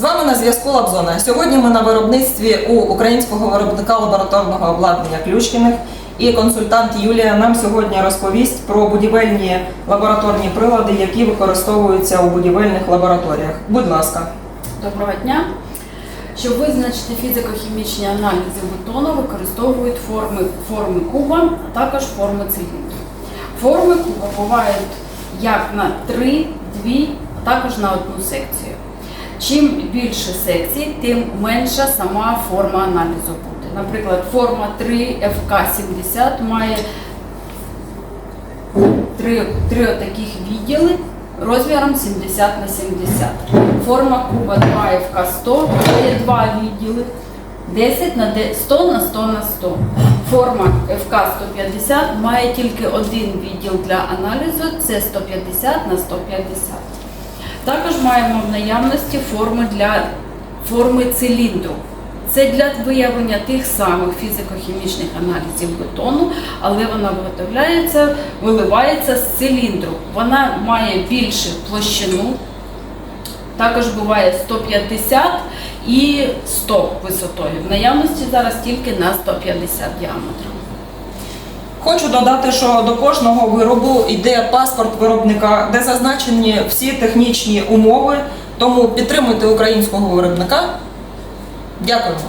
З вами на зв'язку Лабзона. Сьогодні ми на виробництві у українського виробника лабораторного обладнання Ключкіних і консультант Юлія нам сьогодні розповість про будівельні лабораторні прилади, які використовуються у будівельних лабораторіях. Будь ласка. Доброго дня. Щоб визначити фізико-хімічні аналізи бетону, використовують форми, форми куба, а також форми циліндру. Форми куба бувають як на 3, 2, а також на одну секцію. Чим більше секцій, тим менша сама форма аналізу буде. Наприклад, форма 3 ФК-70 має три, три отаких відділи розміром 70 на 70. Форма куба 2 ФК-100 має два відділи 10 на 100 на 100 на 100. Форма ФК-150 має тільки один відділ для аналізу, це 150 на 150. Також маємо в наявності форми для форми циліндру. Це для виявлення тих самих фізико-хімічних аналізів бетону, але вона виготовляється, виливається з циліндру. Вона має більшу площину, також буває 150 і 100 висотою. В наявності зараз тільки на 150 діаметром. Хочу додати, що до кожного виробу йде паспорт виробника, де зазначені всі технічні умови. Тому підтримуйте українського виробника. Дякуємо.